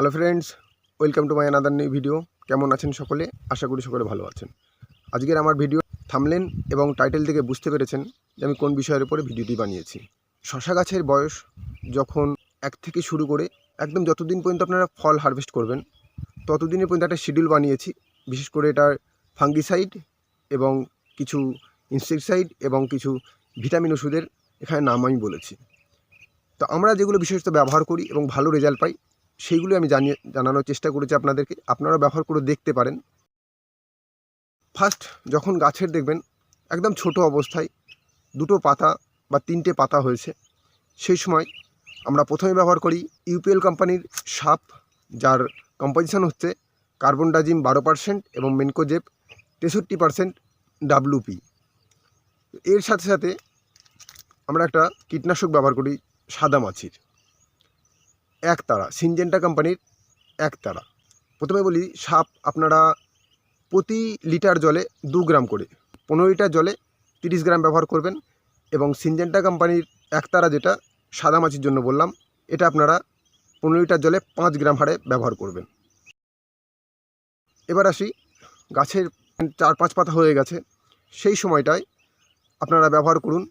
Hello friends welcome to my another new video কেমন আছেন সকলে? আশা করি সকলে ভালো আছেন। আজকের আমার ভিডিও থামলেন এবং টাইটেল থেকে বুঝতে পেরেছেন যে আমি কোন বিষয়ের উপরে ভিডিওটি বানিয়েছি। শশা গাছের বয়স যখন এক থেকে শুরু করে একদম যতদিন পর্যন্ত আপনারা ফল হারভেস্ট করবেন, ততদিনের পর্যন্ত একটা শিডিউল বানিয়েছি। বিশেষ করে এটার ফাঙ্গিসাইড এবং কিছু ইনসেকসাইড এবং কিছু ভিটামিন ওষুধের এখানে নাম আমি বলেছি। তো আমরা যেগুলো বিশেষত ব্যবহার করি এবং ভালো রেজাল্ট পাই সেইগুলো আমি জানিয়ে, জানানোর চেষ্টা করেছি আপনাদেরকে। আপনারা ব্যবহার করে দেখতে পারেন। ফার্স্ট যখন গাছের দেখবেন, একদম ছোট অবস্থায় দুটো পাতা বা তিনটে পাতা হয়েছে, সেই সময় আমরা প্রথমে ব্যবহার করি ইউপিএল কোম্পানির সাপ, যার কম্পোজিশন হচ্ছে কার্বন ডাজিম বারো পার্সেন্ট এবং মেনকোজেব তেষট্টি পার্সেন্ট ডাব্লুপি এর সাথে সাথে আমরা একটা কীটনাশক ব্যবহার করি সাদা মাছির। একতারা, সিনজেন্টা কোম্পানির একতারা। প্রথমে বলি, সাপ আপনারা প্রতি লিটার জলে দু গ্রাম করে, পনেরো লিটার জলে তিরিশ গ্রাম ব্যবহার করবেন এবং সিনজেন্টা কোম্পানির একতারা যেটা, সাদা মাছির জন্য বললাম, এটা আপনারা পনেরো লিটার জলে পাঁচ গ্রাম হারে ব্যবহার করবেন। এবার আসি, গাছের চার পাঁচ পাতা হয়ে গেছে, সেই সময়টায় আপনারা ব্যবহার করুন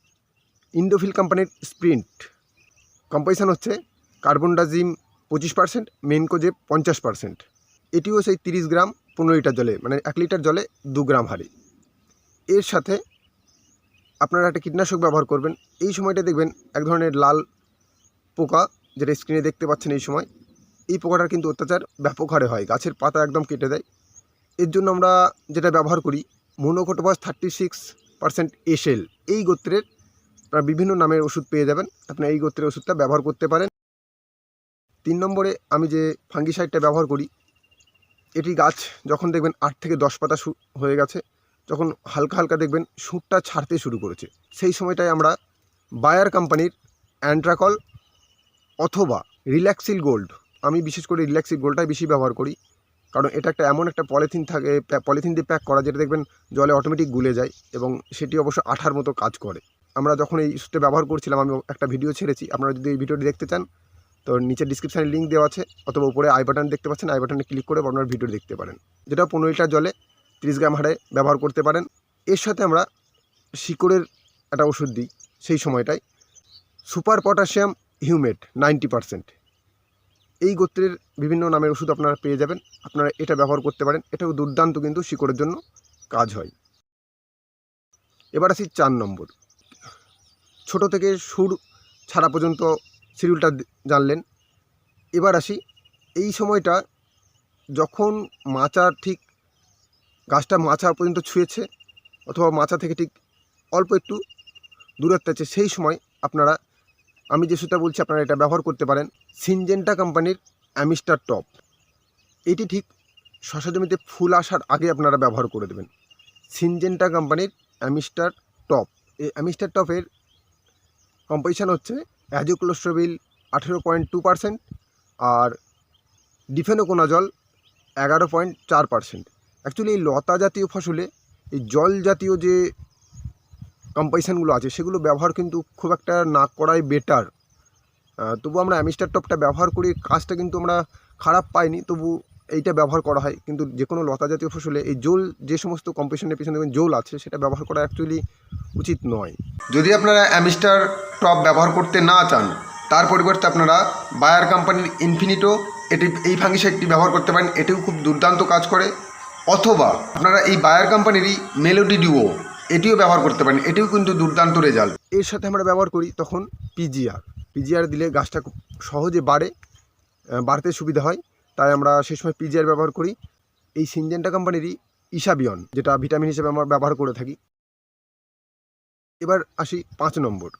ইন্ডোফিল কোম্পানির স্প্রিন্ট। কম্পোজিশন হচ্ছে কার্বন ডাজিম পঁচিশ পার্সেন্ট মেনকোজে পঞ্চাশ পার্সেন্ট এটিও সেই তিরিশ গ্রাম পনেরো লিটার জলে মানে এক লিটার জলে দু গ্রাম হারে। এর সাথে আপনারা একটা কীটনাশক ব্যবহার করবেন। এই সময়টা দেখবেন এক ধরনের লাল পোকা, যেটা স্ক্রিনে দেখতে পাচ্ছেন এই সময়। এই পোকাটার কিন্তু অত্যাচার ব্যাপক হারে হয়, গাছের পাতা একদম কেটে দেয়। এর জন্য আমরা যেটা ব্যবহার করি monocrotophos thirty six percent SL এই গোত্রের আপনারা বিভিন্ন নামের ওষুধ পেয়ে যাবেন। আপনি এই গোত্রের ওষুধটা ব্যবহার করতে পারেন। তিন নম্বরে আমি যে ফাঙ্গিসাইডটা ব্যবহার করি, এটি গাছ যখন দেখবেন আট থেকে দশ পাতা হয়ে গেছে, যখন হালকা হালকা দেখবেন সুটটা ছাড়তে শুরু করেছে। সেই সময়টায় আমরা বায়ার কোম্পানির অ্যান্ট্রাকল অথবা রিল্যাক্সিল গোল্ড, আমি বিশেষ করে রিল্যাক্সিল গোল্ডটাই বেশি ব্যবহার করি, কারণ এটা একটা এমন একটা পলিথিন থাকে পলিথিন দিয়ে প্যাক করা, যেটা দেখবেন জলে অটোমেটিক গুলে যায় এবং সেটি অবশ্য আঠার মতো কাজ করে। আমরা যখন এই ওষুধটা ব্যবহার করছিলাম, আমি একটা ভিডিও ছেড়েছি, আপনারা যদি এই ভিডিওটি দেখতে চান তো নিচে ডিসক্রিপশানে লিঙ্ক দেওয়া আছে, অথবা উপরে আই বাটন দেখতে পাচ্ছেন আই বাটনে ক্লিক করে আপনার ভিডিও দেখতে পারেন। যেটা পনেরো লিটার জলে তিরিশ গ্রাম হারে ব্যবহার করতে পারেন। এর সাথে আমরা শিকড়ের একটা ওষুধ দিই সেই সময়টায়। Super potassium humate ninety percent. এই গোত্রের বিভিন্ন নামের ওষুধ আপনারা পেয়ে যাবেন। আপনারা এটা ব্যবহার করতে পারেন। এটাও দুর্দান্ত কিন্তু শিকড়ের জন্য কাজ হয়। এবার আসি চার নম্বর। ছোট থেকে সুর ছাড়া পর্যন্ত শিডিউলটা জানলেন। এবার আসি, এই সময়টা যখন মাচা ঠিক গাছটা মাচা পর্যন্ত ছুঁয়েছে, অথবা মাচা থেকে ঠিক অল্প একটু দূরত্বে আছে, সেই সময় আপনারা, আমি যে সুতা বলছি, আপনারা এটা ব্যবহার করতে পারেন, সিনজেন্টা কোম্পানির অ্যামিস্টার টপ। এটি ঠিক শশা জমিতে ফুল আসার আগে আপনারা ব্যবহার করে দেবেন। সিনজেন্টা কোম্পানির অ্যামিস্টার টপ। এই অ্যামিস্টার টপের কম্পোজিশান হচ্ছে অ্যাজোক্লোস্ট্রোবিল আঠেরো পয়েন্ট টু পারসেন্ট আর ডিফেনোকোনাজল এগারো পয়েন্ট চার পারসেন্ট অ্যাকচুয়ালি এই লতা জাতীয় ফসলে এই জল জাতীয় যে কম্পোজিশনগুলো আছে, সেগুলো ব্যবহার কিন্তু খুব একটা না করাই বেটার তবু আমরা অ্যামিস্টার টপটা ব্যবহার করি কাজটা কিন্তু আমরা খারাপ পাইনি, তবু এইটা ব্যবহার করা হয়। কিন্তু যে কোনো লতা জাতীয় ফসলে এই জল যে সমস্ত কম্পোজিশনের পিছনে দেখবেন জল আছে সেটা ব্যবহার করা অ্যাকচুয়ালি উচিত নয়। যদি আপনারা অ্যামিস্টার টপ ব্যবহার করতে না চান তার পরিবর্তে আপনারা বায়ার কোম্পানির ইনফিনিটো এটি এই ফাঙ্গিসাইডটি ব্যবহার করতে পারেন এটিও খুব দুর্দান্ত কাজ করে। অথবা আপনারা এই বায়ার কোম্পানিরই মেলোডি ডিও এটিও ব্যবহার করতে পারেন এটিও কিন্তু দুর্দান্ত রেজাল্ট এর সাথে আমরা ব্যবহার করি তখন পিজিআর পিজিআর দিলে গাছটা খুব সহজে বাড়ে বাড়তে সুবিধা হয়। তাই আমরা সেই সময় পিজিআর ব্যবহার করি। এই সিনজেন্টা কোম্পানিরই ইসাবিয়ন, যেটা ভিটামিন হিসেবে আমরা ব্যবহার করে থাকি। এবার আসি পাঁচ নম্বর।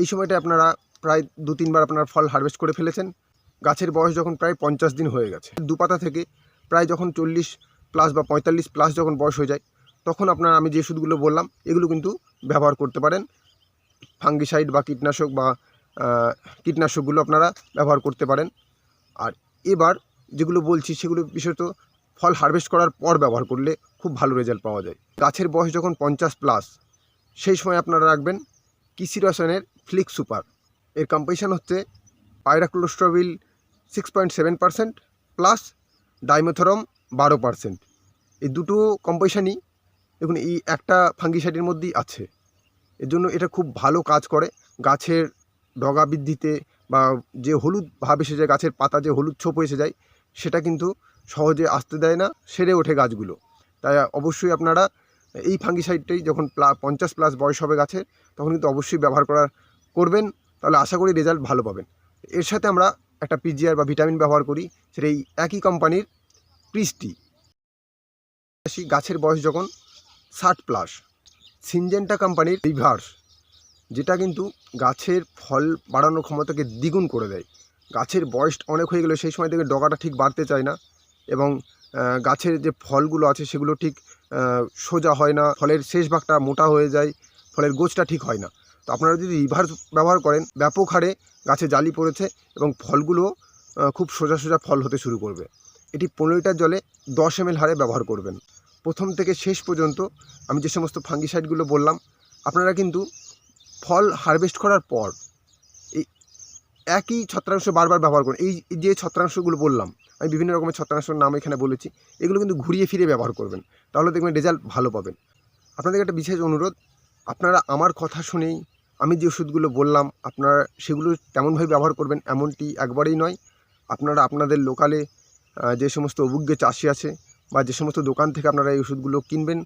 এই সময়টা আপনারা প্রায় দু তিনবার আপনার ফল হারভেস্ট করে ফেলেছেন। গাছের বয়স যখন প্রায় পঞ্চাশ দিন হয়ে গেছে। দু পাতা থেকে প্রায় যখন চল্লিশ প্লাস বা পঁয়তাল্লিশ প্লাস যখন বয়স হয়ে যায়, তখন আপনার আমি যে ওষুধগুলো বললাম, এগুলো কিন্তু ব্যবহার করতে পারেন। ফাঙ্গিসাইড বা কীটনাশক বা কীটনাশকগুলো আপনারা ব্যবহার করতে পারেন। আর এবার যেগুলো বলছি সেগুলো বিশেষত ফল হারভেস্ট করার পর ব্যবহার করলে খুব ভালো রেজাল্ট পাওয়া যায়। গাছের বয়স যখন পঞ্চাশ প্লাস সেই সময় আপনারা রাখবেন কৃষি রসায়নের ফ্লিক সুপার এর কম্পোজিশন হচ্ছে pyraclostrobin six point seven percent plus dimethomorph বারো পার্সেন্ট এই দুটো কম্পোজিশনই দেখুন, এই একটা ফাঙ্গিসাইডের মধ্যেই আছে। এর জন্য এটা খুব ভালো কাজ করে। গাছের ডগা বৃদ্ধিতে বা যে হলুদ ভাব এসে যায়, গাছের পাতা যে হলুদ ছোপ এসে যায়, সেটা কিন্তু সহজে আসতে দেয় না, সেরে ওঠে গাছগুলো। তাই অবশ্যই আপনারা এই ফাঙ্গিসাইডটাই যখন প্লা, পঞ্চাশ প্লাস বয়স হবে গাছের, তখন কিন্তু অবশ্যই ব্যবহার করার, করবেন, তাহলে আশা করি রেজাল্ট ভালো পাবেন। এর সাথে আমরা একটা পিজিআর বা ভিটামিন ব্যবহার করি, সেটা এই একই কোম্পানির ক্রিস্টি গাছের বয়স যখন ষাট প্লাস সিনজেন্টা কোম্পানির রিভার্স যেটা কিন্তু গাছের ফল বাড়ানোর ক্ষমতাকে দ্বিগুণ করে দেয়। গাছের বয়স অনেক হয়ে গেলে সেই সময় থেকে ডগাটা ঠিক বাড়তে চায় না এবং গাছের যে ফলগুলো আছে সেগুলো ঠিক সোজা হয় না, ফলের শেষ ভাগটা মোটা হয়ে যায়, ফলের গোছটা ঠিক হয় না। তো আপনারা যদি রিভার্স ব্যবহার করেন, ব্যাপক হারে গাছে জালি পড়েছে এবং ফলগুলো খুব সোজা সোজা ফল হতে শুরু করবে। এটি পনেরো লিটার জলে দশ এম হারে ব্যবহার করবেন। প্রথম থেকে শেষ পর্যন্ত আমি যে সমস্ত ফাঙ্গিসাইডগুলো বললাম, আপনারা কিন্তু ফল হারভেস্ট করার পর, এই একই ছত্রাংশ বারবার ব্যবহার করুন। এই যে ছত্রাংশগুলো বললাম, আমি বিভিন্ন রকমের ছত্রাংশের নাম এখানে বলেছি, এগুলো কিন্তু ঘুরিয়ে ফিরে ব্যবহার করবেন। তাহলে দেখবেন রেজাল্ট ভালো পাবেন। আপনাদের একটা বিশেষ অনুরোধ, আপনারা আমার কথা শুনেই, আমি যে ওষুধগুলো বললাম, আপনারা সেগুলো তেমনভাবে ব্যবহার করবেন, এমনটি একবারেই নয়। আপনারা আপনাদের লোকালে যে সমস্ত অভিজ্ঞ চাষি আছে বা যে সমস্ত দোকান থেকে আপনারা এই ওষুধগুলো কিনবেন,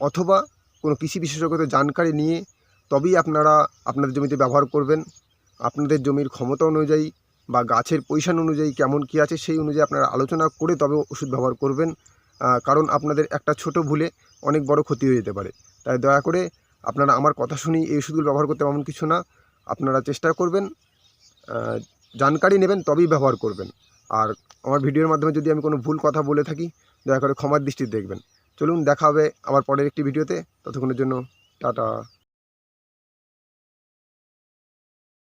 অথবা কোনো কৃষি বিশেষজ্ঞদের জানকারি নিয়ে তবেই আপনারা আপনাদের জমিতে ব্যবহার করবেন। আপনাদের জমির ক্ষমতা অনুযায়ী বা গাছের পজিশন অনুযায়ী কেমন কী আছে সেই অনুযায়ী আপনারা আলোচনা করে তবে ওষুধ ব্যবহার করবেন। কারণ আপনাদের একটা ছোট ভুলে অনেক বড় ক্ষতি হয়ে যেতে পারে। তাই দয়া করে আপনারা আমার কথা শুনি এই ওষুধগুলো ব্যবহার করতে এমন কিছু না। আপনারা চেষ্টা করবেন জানকারি নেবেন, তবেই ব্যবহার করবেন। আর আমার ভিডিওর মাধ্যমে যদি আমি কোনো ভুল কথা বলে থাকি, দয়া করে ক্ষমার দৃষ্টি দেখবেন। চলুন, দেখা হবে আবার পরের একটি ভিডিওতে। ততক্ষণের জন্য, টাটা।